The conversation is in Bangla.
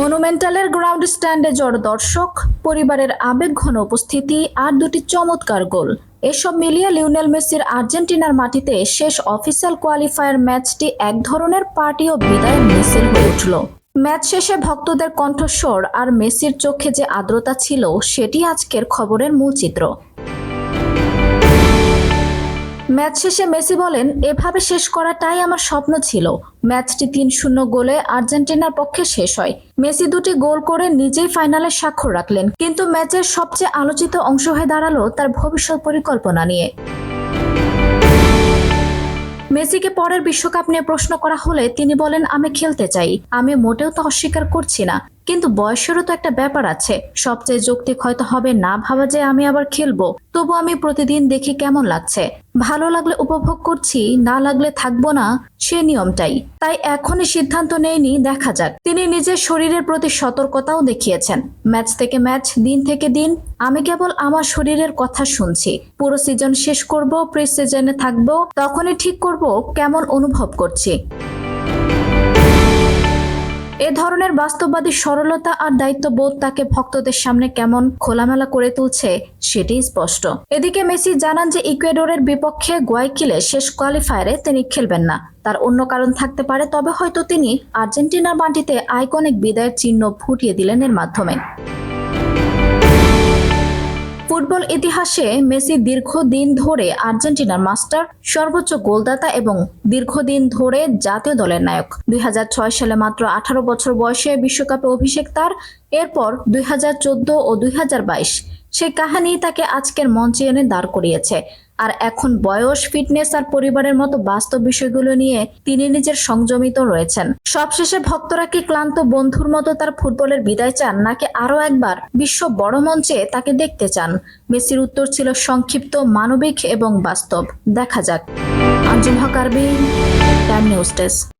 মনুমেন্টালের গ্রাউন্ড স্ট্যান্ডে জড় দর্শক, পরিবারের আবেগ ঘন উপস্থিতি আর দুটি চমৎকার গোল। এসব মিলিয়ে লিওনেল মেসির আর্জেন্টিনার মাটিতে শেষ অফিসিয়াল কোয়ালিফায়ার ম্যাচটি এক ধরনের পার্টি ও বিদায় মিছিল হয়ে উঠল। ম্যাচ শেষে ভক্তদের কণ্ঠস্বর আর মেসির চোখে যে আর্দ্রতা ছিল, সেটি আজকের খবরের মূল চিত্র। ম্যাচ শেষে মেসি বলেন, এভাবে শেষ করাটাই আমার স্বপ্ন ছিল। ম্যাচটি তিন শূন্য গোলে আর্জেন্টিনার পক্ষে শেষ হয়। মেসি দুটি গোল করে নিজেই ফাইনালে স্বাক্ষর রাখলেন। কিন্তু ম্যাচের সবচেয়ে আলোচিত অংশ হয়ে দাঁড়াল তার ভবিষ্যৎ পরিকল্পনা নিয়ে। মেসিকে পরের বিশ্বকাপ নিয়ে প্রশ্ন করা হলে তিনি বলেন, আমি খেলতে চাই। আমি মোটেও তো অস্বীকার করছি না। কিন্তু বয়সেরও তো একটা ব্যাপার আছে। সবচেয়ে যৌক্তিক হয়তো হবে না ভাবা যে আমি আবার খেলব। তবু আমি প্রতিদিন দেখি কেমন লাগছে। ভালো লাগলে উপভোগ করছি, না লাগলে থাকব না, সে নিয়মটাই। তাই এখনই সিদ্ধান্ত নেয়নি দেখা যাক। তিনি নিজের শরীরের প্রতি সতর্কতাও দেখিয়েছেন। ম্যাচ থেকে ম্যাচ, দিন থেকে দিন, আমি কেবল আমার শরীরের কথা শুনছি। পুরো সিজন শেষ করব প্রি সিজনে থাকব, তখনই ঠিক করব, কেমন অনুভব করছি। এ ধরনের বাস্তববাদী সরলতা আর দায়িত্ববোধ তাকে ভক্তদের সামনে কেমন খোলামেলা করে তুলছে, সেটি স্পষ্ট। এদিকে মেসি জানান যে ইকুয়েডরের বিপক্ষে গোয়াইকিলে শেষ কোয়ালিফায়ারে তিনি খেলবেন না। তার অন্য কারণ থাকতে পারে, তবে হয়তো তিনি আর্জেন্টিনার মাটিতে আইকনিক বিদায়ের চিহ্ন ফুটিয়ে দিলেন এর মাধ্যমে। ফুটবল ইতিহাসে মেসি দীর্ঘদিন ধরে আর্জেন্টিনার মাস্টার, সর্বোচ্চ গোলদাতা এবং দীর্ঘদিন ধরে জাতীয় দলের নায়ক। দুই হাজার ছয় সালে মাত্র আঠারো বছর বয়সে বিশ্বকাপে অভিষেক তার এরপর দুই হাজার চোদ্দ ও দুই সেই কাহিনী তাকে আজকের মঞ্চে এনে দাঁড় করিয়েছে। আর এখন বয়স, ফিটনেস আর পরিবারের মতো বাস্তব বিষয়গুলো নিয়ে তিনি নিজের সংযমিত রয়েছেন। সবশেষে ভক্তরা কি ক্লান্ত বন্ধুর মতো তার ফুটবলের বিদায় চান, নাকি আরও একবার বিশ্ব বড় মঞ্চে তাকে দেখতে চান? মেসির উত্তর ছিল সংক্ষিপ্ত, মানবিক এবং বাস্তব। দেখা যাক। আঞ্জুম হক আরবি টাইম ডেস্ক।